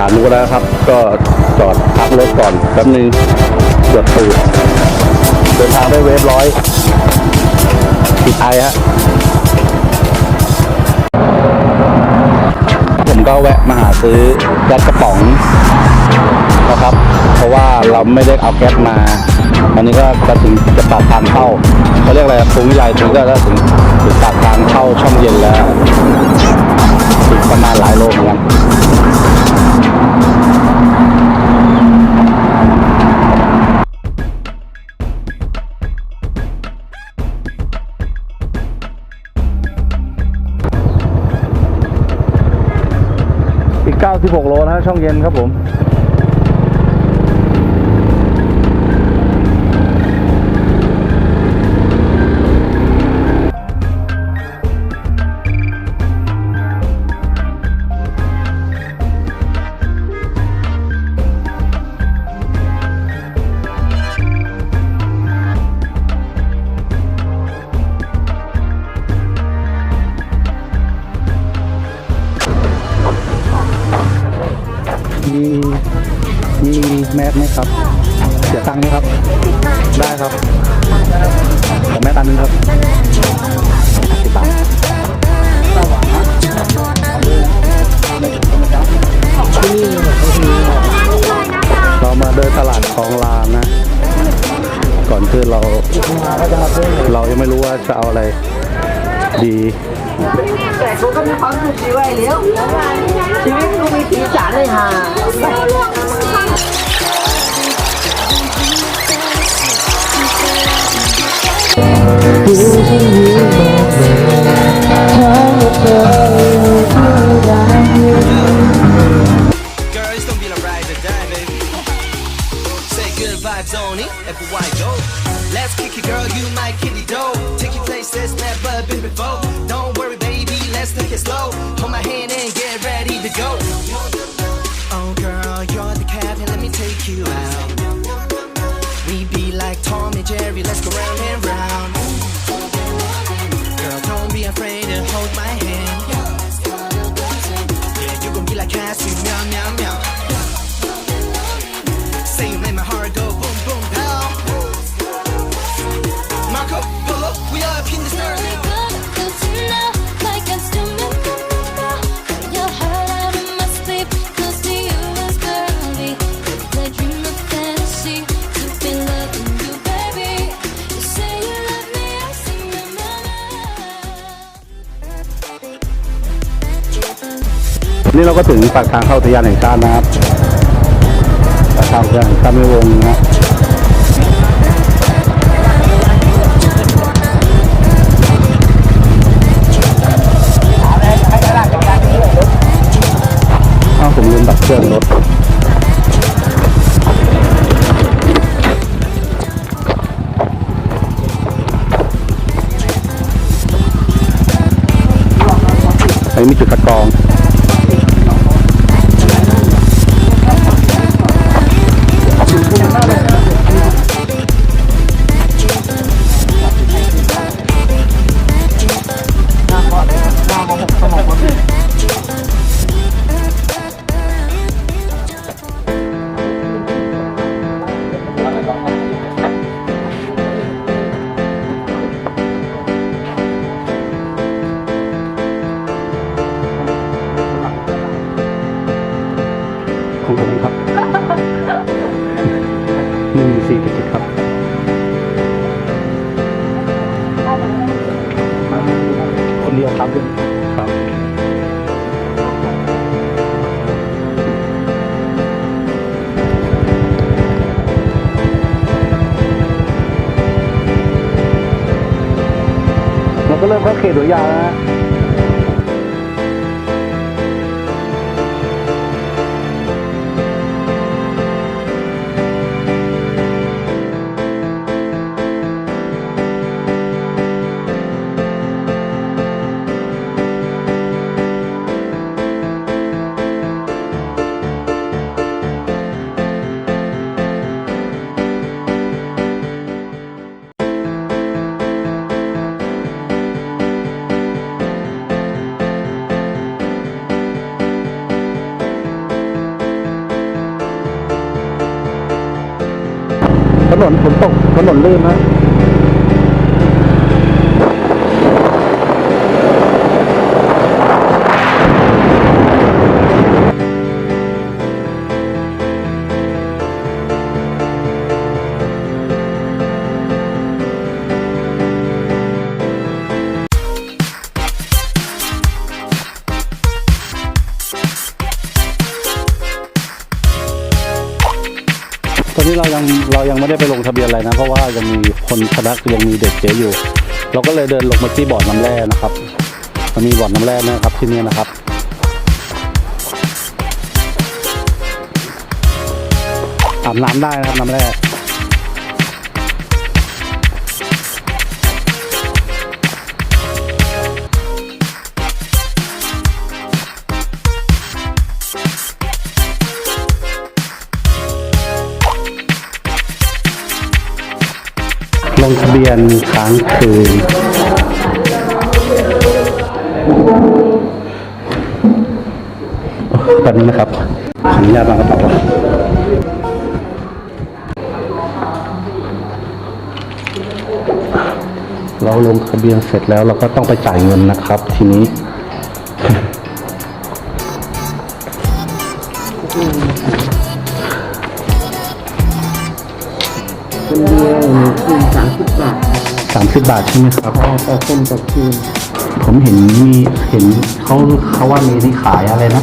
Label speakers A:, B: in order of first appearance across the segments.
A: ขาเขตขานุแล้วครับ ก็จอดพักรถก่อนแป๊บนึงตรวจตูดเดินทางด้วยเวฟร้อยติดไอฮะผมก็แวะมาหาซื้อแก๊สกระป๋องนะครับ เพราะว่าเราไม่ได้เอาแก๊สมาอันนี้ก็จะถึงจะปากทางเข้าเขาเรียกอะไรอะภูมิวิไลถึงก็จะถึงถึงปากทางเข้าช่องเย็นแล้วประมาณหลายโลเหมือนกัน อีก 96 โลนะช่องเย็นครับผม ก่อเราเรายังไม่รู้ว่าจะเอาอะไรดี
B: แต่กูก็มีความสุขดีไว้เลี้ยวชีวิตกูมีสีสันเลยฮะ
C: Girl, hold my hand.
A: นี่เราก็ถึงปากทางเข้าอุทยานแห่งชาตินะครับปากทางอุทยานแห่งชาติไม่วงนะอ้าวผมลืมดับเครื่องรถอันนี้มีจุดคัดกรอง ก็เริ่มเข้าเขตหัวยาวแล้ว ถนนลื่นไหม เรายังไม่ได้ไปลงทะเบียนอะไรนะ เพราะว่ายังมีคนพนักยังมีเด็กเจ๊อยู่ เราก็เลยเดินลงมาที่บ่อน้ำแร่นะครับมันมีบ่อน้ำแร่นะครับที่นี่นะครับอาบน้ำได้นะครับน้ำแร่ ลงทะเบียนค้างคืน ตอนนี้นะครับ ขออนุญาตวางกระเป๋าเราลงทะเบียนเสร็จแล้วเราก็ต้องไปจ่ายเงินนะครับ ทีนี้
B: สามสิบบาท
A: ใช่ไหมครับ
B: ต่อต่อคนต่อคืน
A: ผมเห็นมีเห็นเขาเขาว่ามีที่ขายอะไรนะ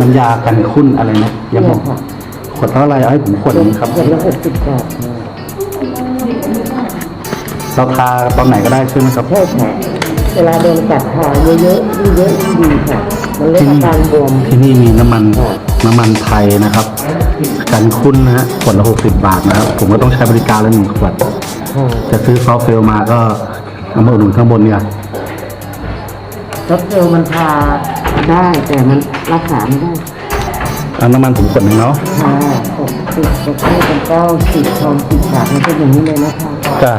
A: น้ำยากันคุ้นอะไรนะอย่าบอก
B: เนี่ยค่ะ
A: ขวดเท่าไหรเอาให้ผมขวดหนึงครับ
B: ขวดละหกสิบบาท
A: เราทาตอนไหนก็ได้ใช่ไหมครับ
B: ใช่ค่ะเวลาโดนกัดทาเยอะๆยิ่งเยอะยิ่งดีค่ะ มันลดอาการบวม
A: ที่นี่มีน้ำมันน้ำมันไทยนะครับ กันคุ้นนะฮะขวดละหกสิบบาทนะครับ ผมก็ต้องใช้บริการละหนึ่งขวด
B: ค่ะ
A: จะซื้อซอฟต์เฟลมาก็เอามาอุดหนุนข้างบนเนี่ย
B: รถเร็วมันทาได้แต่มันรักษาไม่ได้
A: เอาน้ำมันผมขวดหนึ่งเนาะ
B: ค่ะปกติปกติมันก็สิบทองสิบบาทมันเป็นอย่างนี้เลยนะคะ
A: จ้า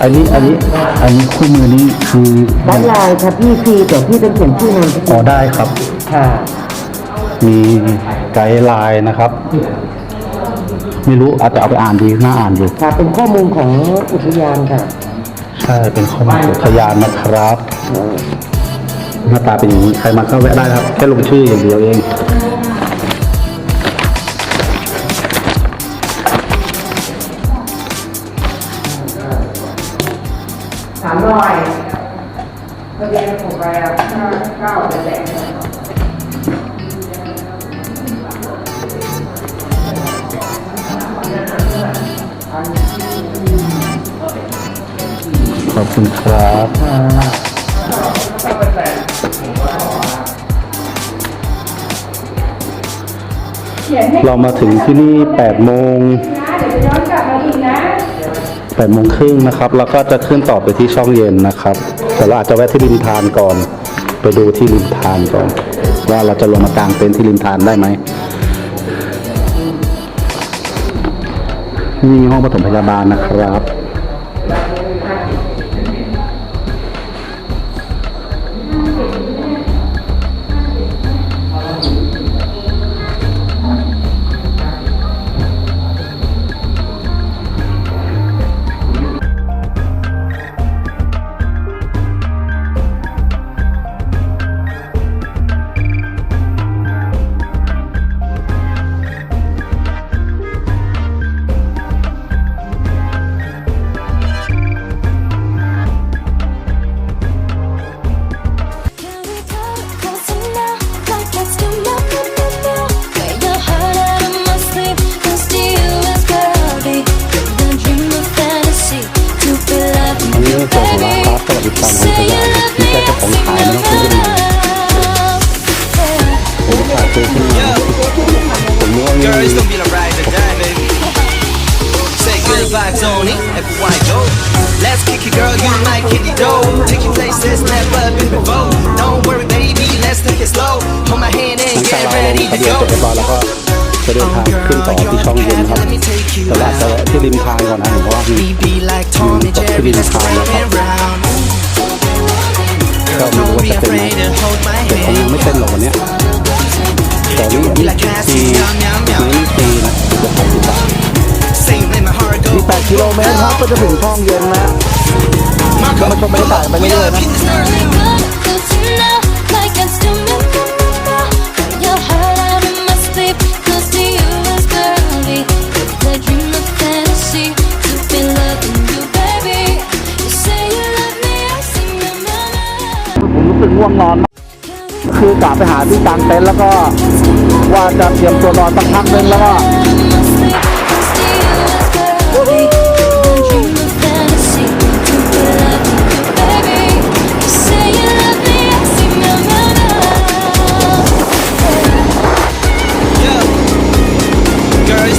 A: อันนี้อันนี้อันนี้คู่มือนี้คือ
B: ได้ลายค่ะพี่ฟรีแต่พี่เป็นเขียนชื่อนามส
A: อ๋
B: กุ
A: อ
B: ล
A: ได้ครับ
B: ค่ะ
A: มีไกด์ไลน์นะครับ ไม่รู้อาจจะเอาไปอ่านดีน่าอ่านอยู่
B: ค่ะเป็นข้อมูลของอุทยานค่ะ
A: ใช่เป็นข้อมูลอุทยานนะครับหน้าตาเป็นอย่างนี้ใครมาก็แวะได้ครับ แค่ลงชื่ออย่างเดียวเอง
B: สามร้อยทะเบียนผมไปอะห้าเก้าแปด
A: คุณครับเรามาถึงที่นี่8โมง8โมงครึ่งนะครับ แล้วก็จะขึ้นต่อไปที่ช่องเย็นนะครับ แต่เราอาจจะแวะที่ริมทานก่อน ไปดูที่ริมทานก่อน ว่าเราจะลงมากางเต็นท์ที่ริมทานได้ไหมนี่มีห้องปฐมพยาบาลนะครับ ลงทะเบียนร็จเรียบอยแล้วก็จะเดินทางขึ้นต่อที่ช่องเย็นครับแต่ว่าจที่ริมทางก่อนนะผมว่ามี
C: ตกที่ริมทางนะครับ
A: ก็ไม่รู้ว่าจะเป็นไหมแต่ผงยังไม่เต้นหรอกวันนี้สองนี่
C: ตี
A: นี่
C: ตี
A: นะเกือบสองสิบบาท
C: มีแป
D: ดกิโลเมตรครับก็จะถึงช่องเย็นนะ
A: ก็มาชมบรรยากาศไปเรื่
D: อยนะ ง่วงนอน คือกลับไปหาที่ตังเต็นแล้วก็ว่าจะเตรียมตัวนอนสักพักนึงแล้วก็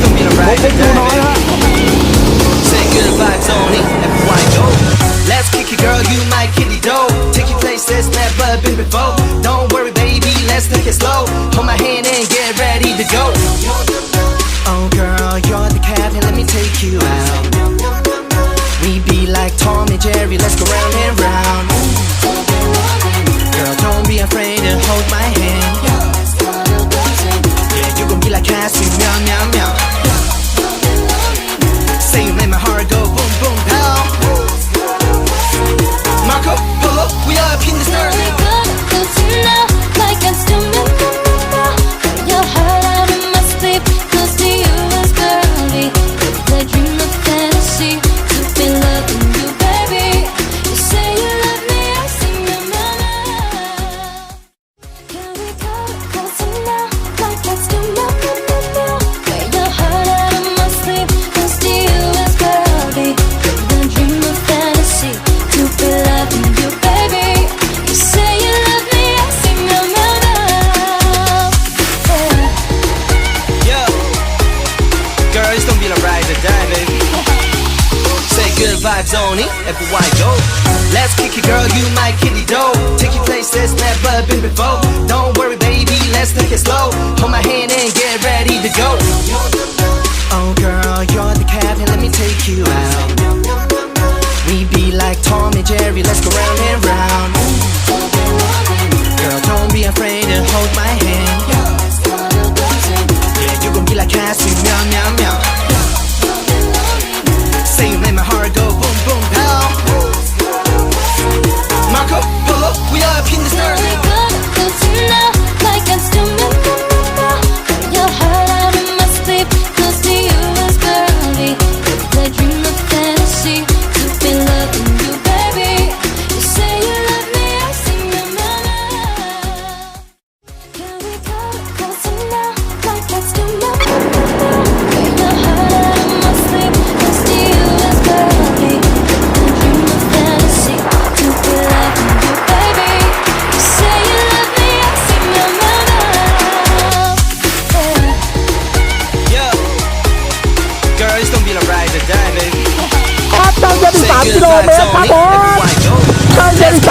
D: ผมเดูน้อยฮะ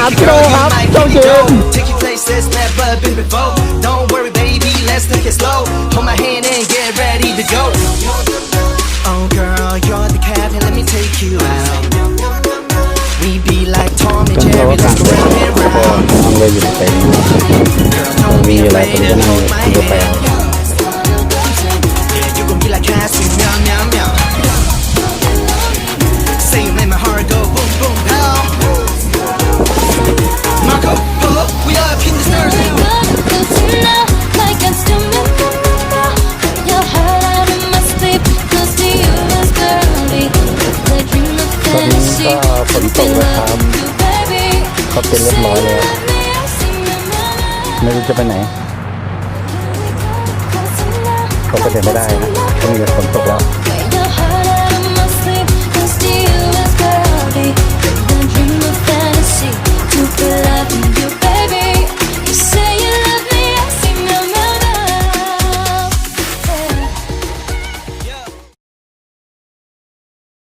D: not throw up, don't do
C: Take your place that's never been before. Don't worry, baby, let's take it slow. Hold my hand and get ready to go. Oh, girl, you're the captain, let me take you out. We be like Tom and Jerry, let's go don't be.
D: นะครับ
A: ก็
D: เป็นเรียบร้อยแล้ว ไม่รู้จะไปไหนเขาก็เดินไม่ได้นะก็มีแต่ฝนตกแล้ว